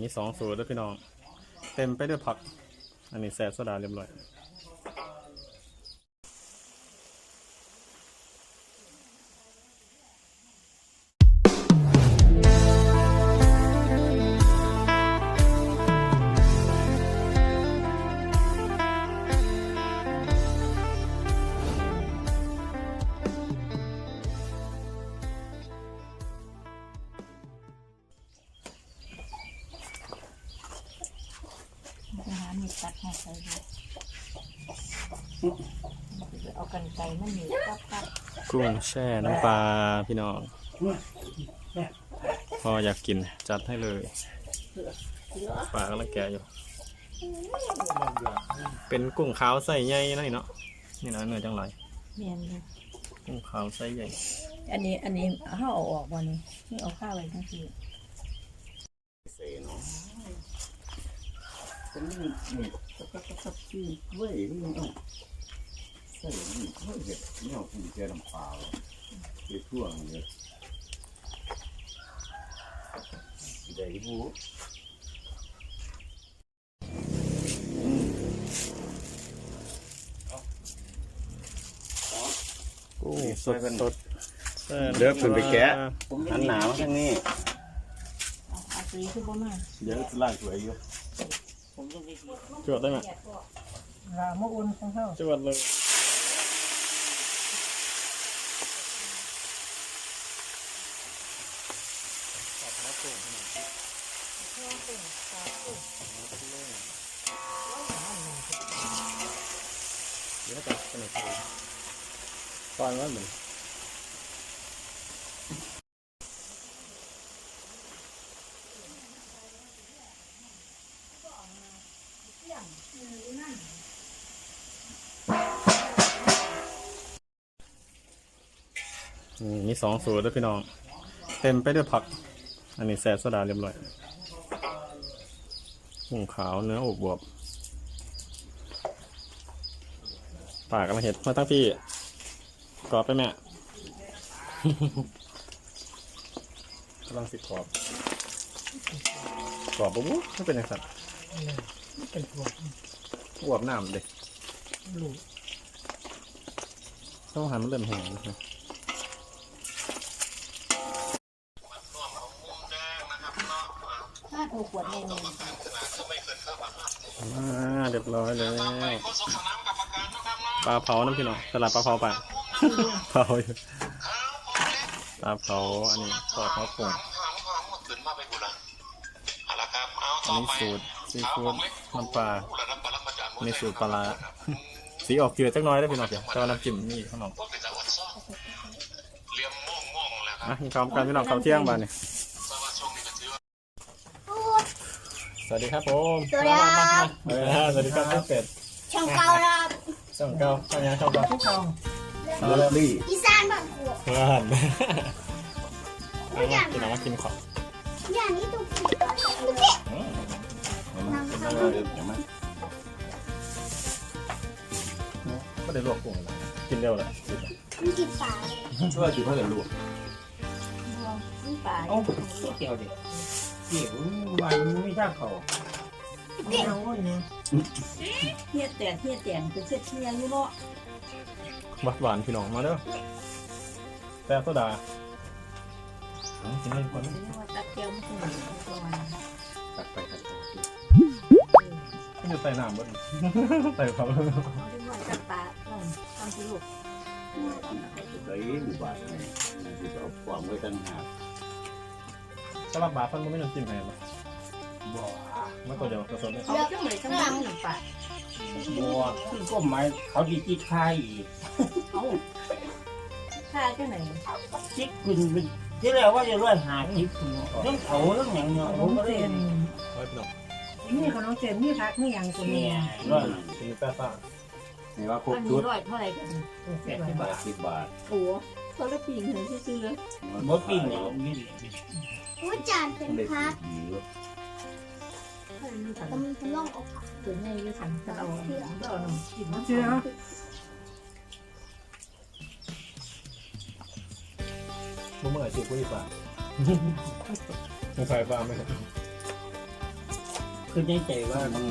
มีสองสูตรด้วยพี่น้อง เต็มไปด้วยผัก อันนี้แซ่โซดาเรียบร้อย กันไก่มันหนีกับกับกุ้งแช่น้ำปลาพี่น้องพออยากกินจัดให้เลยปลากำลังแกะอยู่ เป็นกุ้งขาวใส่ใหญ่นะนี่เนาะนี่นะเนื้อจังไรเมียนเลยกุ้งขาวใส่ใหญ่อันนี้อันนี้เขาเอาออกวันนี้นี่เอาข้าวไว้ทั้งทีเสเนาะเป็นนี่นี่สักสักสักที่เว้ยนี่ต้อง ใส่นี่เว้ยเห็ดเนี่ยเอาคุณเจน้ำปลาไปทั่วเลยได้บูกุ้งสดสดแช่เด้อขึ้นไปแกะปลาหันหนาวทางนี้เอาเอาสีคือบ่มาเดี๋ยวล่างสวยอยู่ผมยังไม่ดีจวดได้ไหมลาโมอุ่นของเขาจวดเลย เดี๋ยวจะสนอไปปล่อยมันเหมือนอืมมีสองสูตรด้วยพี่น้อง เต็มไปด้วยผัก อันนี้แซ่โซดาเรียบร้อยกุ้งขาวเนื้ออบบวบปากกำลังเห็ดมาตั้งพี่กรอบไปแม่กำลังสิกรอบกรอบปุ๊บปุ๊บไม่เป็นยังไงเป็นพวกอวบน้ำเด็กลูกต้องหันมันเริ่มแห้งนะถ้าถู กขวดในนี้อ่าเรียบร้อยแล้วปลาเผาน้ำพี่น้องตลาดปลาเผาป่ะเผาอยู่ปลาเผาอันนี้ทอดข้าวปุ้งขึ้นมาไปกูละเอาละครับเอาอัต่นนี้สูตรซีฟู้ดน้ำปลาผู้ระดับปรมาจารย์อันสูตรปลาสีออกเกลือจักน้อยได้พี่น้องเดี๋ยวแต่ว่าน้ำจิ้มมีข้างนอกก็เป็นจังหวัดซ่อเลี้ยมม่วงม่วงแล้วครับอะกินข้าวกันพี่น้องเขาเที่ยงบ้านนี่สวัสดีช่วงนี้ก็ถือว่า ส วัสดีครับผมสวัสดีครับ มามามาเออสวัสดีครับพี่เป็ดช่องเก่าแล้วครับช่องเก้าช่องยังช่องเก้าทุกทองเลิฟลี่อีสานบ้านขัวเพื่อนเอามากินเอามากินของอย่างนี้ตุ๊กตุ๊กตุ๊กตุ๊กเห็นไหมเห็นไหมเห็นไหมก็ได้ลวกกุ้งเลยกินเร็วเลยมันกินปลาช่วยจุดเพื่อนลูกนี่ปลาเอาเกี่ยวดิ เกี่ยววันไม่ทราบเขาเอาคนนี้เฮียแตกเฮียแตกเป็นเช็ดเชียอยู่เนาะหวานหวานพี่น้องมาเด้อแต่โซดาเอากินให้คนเรียกว่ตัดแก้วมันคือตัวมันตัดไปตัดไปไม่อยู่ใส่น้ำบนใส่เขาเขาเรียกว่าตัดปลาเออทำสิลูกเฮ้ยหมู่บ้านนี่ที่เราควางไว้ตั้งหาก สลับบาทมันไม่ต้องจิ้มให้หรอกบ่มันตัวเดียวตัวสดเลยเอาจังไหนจังหวะหนังปลาบัวก็หมายเขาดีจิตค่ายอีกเอาค่าจังไหนจิตคุณเป็นที่แรกว่าจะร้อยหาจิตคุณเรื่องเขาเรื่องอย่างเนาะผมก็เลยไว้พี่น้องนี่ขนมเส้นนี่พักนี่ยังตัวเนี่นี้ยร้อยกินแป้ซ่านี่ว่าครบอันชุนี้ดร้อยเท่าไหร่กันแปดสิบบาแปทดสิบบาทโอ้ เขาละปีเงินซื้อหมดปีเนี่ยนี่ผู้จานเป็นเด็กพักดีอยู่ให้มันสั่งแต่มันเป็นร่องอกผักตัวนี้ก็สั่งจะเอาเอาหนมกินมันเชื่อเมื่อเมื่อจีบกูดีกว่ามึงใส่ปลาไหมครับคือในใจว่ามัน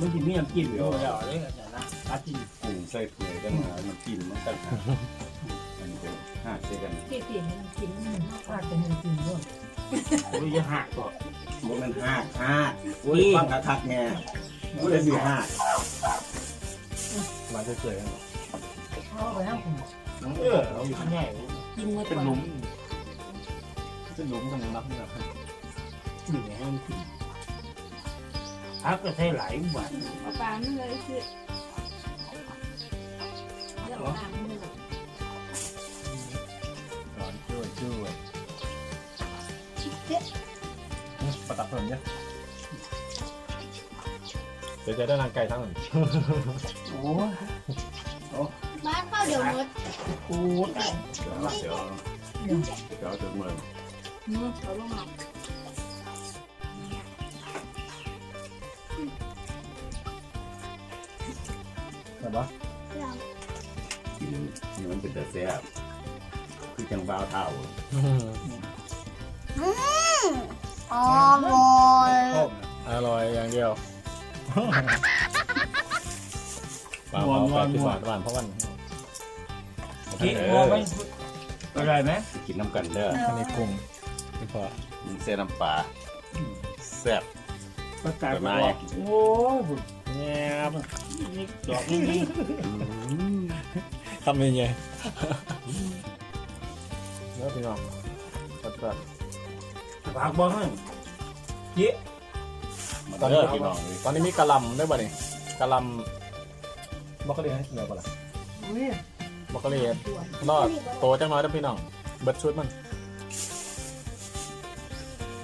มันจะมีน้ำจิ้มอยู่แล้วเลยอาจารย์นะอาจิ้มปรุงใส่เปื่อยกันมามันกินมันตั้งหากมันเป็น ห้าเซกันที่เปลี่ยนมันกินมันมากกว่าจะให้กินด้วยโอ้ยจะหักก่อนมันมันห้าห้าอุ้ยฟังกระทักแง่มันเลยสิห้ามาเฉยๆกันเหรอเอาไปทั้งผมเออเอาอยู่ข้างในกินมาเป็นหลุมเป็นหลุมทางนับนี่แหละหนึ่งให้มันกินพักก็ใช้หลายวันเอาปลาไม่เลยคือ ประตับเนี่ยเดี๋ยวจะได้นางไก่ทั้งหมดโอ้บ้านเข้าเดี๋ยวมดโหตายเดี๋ยวเดี๋ยวเดี๋ยวจะเมื่อเนื้อเอาลงมาเห็นปะเรากินนี่มันเป็นแต่แซ่บคือจังบ้าวเท่าอ๋ อร่อยต้มอร่อยอย่างเดียวหวานหวานหวานหวานเพราะวันกินหัวมันอร่อยไหมกินน้ำกันเด้ออันนี้กุ้งไม่พอมันเส้นน้ำปลาแซ่บประกาศไปไหมบอกโอ้ยแง่บนี่ดอกนี่นี่ทำยังไงแล้วพี่น้องตัด ตัดฝากบอกให้เจ๊มาตอนเด้นี้อพี่น้องเลยตอนนี้มีกะหล่ำด้วยป่ะนี่กะหล่ำบอกกะเรียให้เหนือก่อนละอุ้ยบอกกะเรียตัวรอดโตจังน้อยนะพี่น้อง เบิดชุดมัน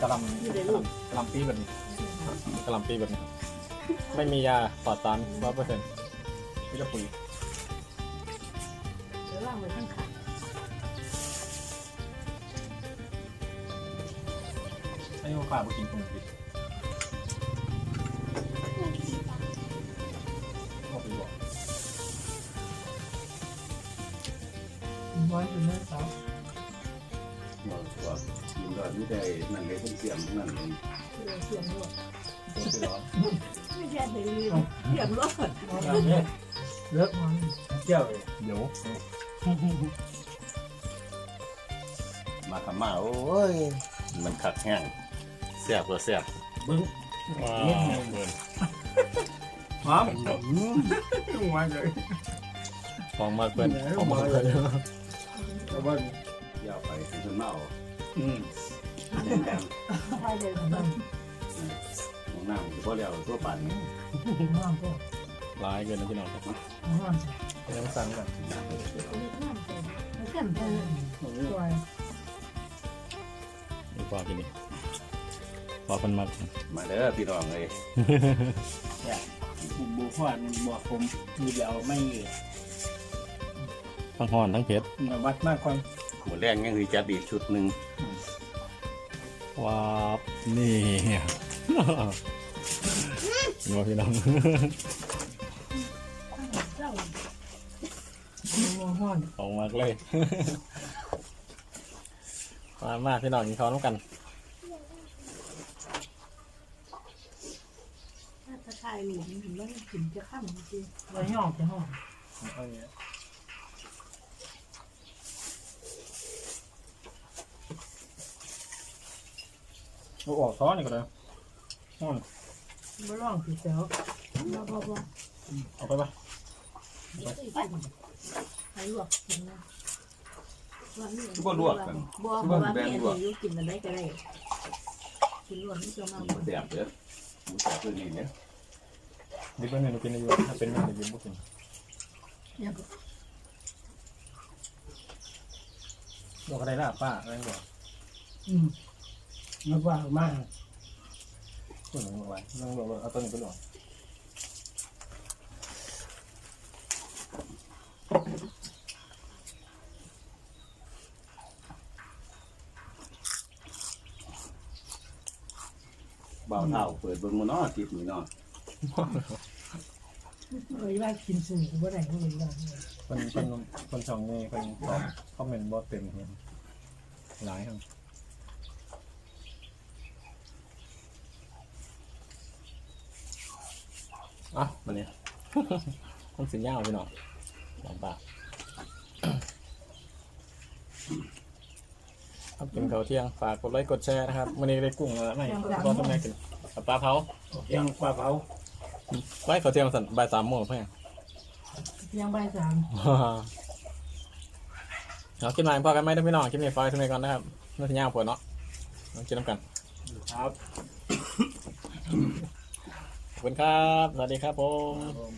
กะหล่ำกะหล่ำกะหล่ำปีแบบนี้กะหล่ำปีแบบนี้ ไม่มียาปลอดสารร้อยเปอร์เซ็นต์มีแต่ปุ๋ยเดี๋ยวล่างไว้ข้างขา ไอ้พวกข้าไปกินตรงนี้เอาไปบอกน้อยอยู่เนื้อสาวเราตัวกินก็ไม่ได้นั่นเลยต้องเสียมนั่นเลยเสียงรถตัวที่ร้อไม่ใช่เลยเสียงรถองเลิกมันเจ้าเลยเดี๋ยวมาขม่าโอ้ย มันขัดแห้ง แซ่บก็แซ่บบึ้งว้าวเบิร์นหอมมาเลยฟองมากเพื่อนฟองมากเพื่อนเอาบ้านยาวไปถึงเมาอืมแดงแดงใช่เลยมันมองหน้าผมเพราะแล้วตัวปั่นนี่ห้ามก็ร้ายเกินนะพี่น้องห้ามยังสั่งกันห้ามเป็นไม่เต็มเลยตัวมีความกินนี่ พอคนมักมาเด้อพี่น้องเลยบุฟฟ่นบอกผมมีเดียวไม่ทั้งห่อนทั้งเผ็ดมาวัดมากกว่าหมูแรงยังคือจัดอีกชุดหนึ่งว้าบนี่งอพี่น้องเจ้าหัวห้อนของมากเลย มามากพี่น้องกินข้าวน้ำกัน ถ้า ชายหลุมถึงแล้วถึงจะข้ามจริงไว้ห้องจะห้องเอาออกซ้อนนี่ก็ได้ไม่ร้องสิเจ้าบ่บ่บ่เอาไปปะให้ลวกกินนะบ่ก็ลวกกันบ่บ่ว่าแม่อยู่กินอะไรก็ได้กินลวกนี่จะมาหมูแซ่บเด้อหมูแซ่บตัวนี้เนี่ย ดิบเป็นเมนูกินในยูถ้าเป็นเมนูดิบบุกินเนี่ยก็บอกอะไรล่ะป้าอะไรบอกอืมมาว่ามากตัวหนึ่งบอกไว้นั่งบอกว่าเอาตัวหนึ่งไปหลอกบ่าวเท่าเปิดเบิ่งมาเนาะติดนี่เนาะ เอ้ยว่ากินสูงบ่ได้บ่ได้ว่าคนคนคนช่องนี่คนตอบคอมเมนต์บอสเต็มเนี่ยหลายครับอะวันนี้ต้องสินยาวพี่น้องลองปากครับกินข้าวเที่ยงฝากกดไลค์กดแชร์นะครับวันนี้ได้กุ้งแล้วไม่ก็ต้องแม่กินปลาเผา ยังปลาเผา ไว้ข้าวเที่ยงสั่นบ่ายสามโมงเพื่อนยังใบสามเอากินมาพอกันไหมทุกพี่น้องกินในไฟทุกในก่อนนะครับน่าจะยาวปวดเนาะเรากินน้ำกันครับขอบคุณครับ สวัสดีครับผมผม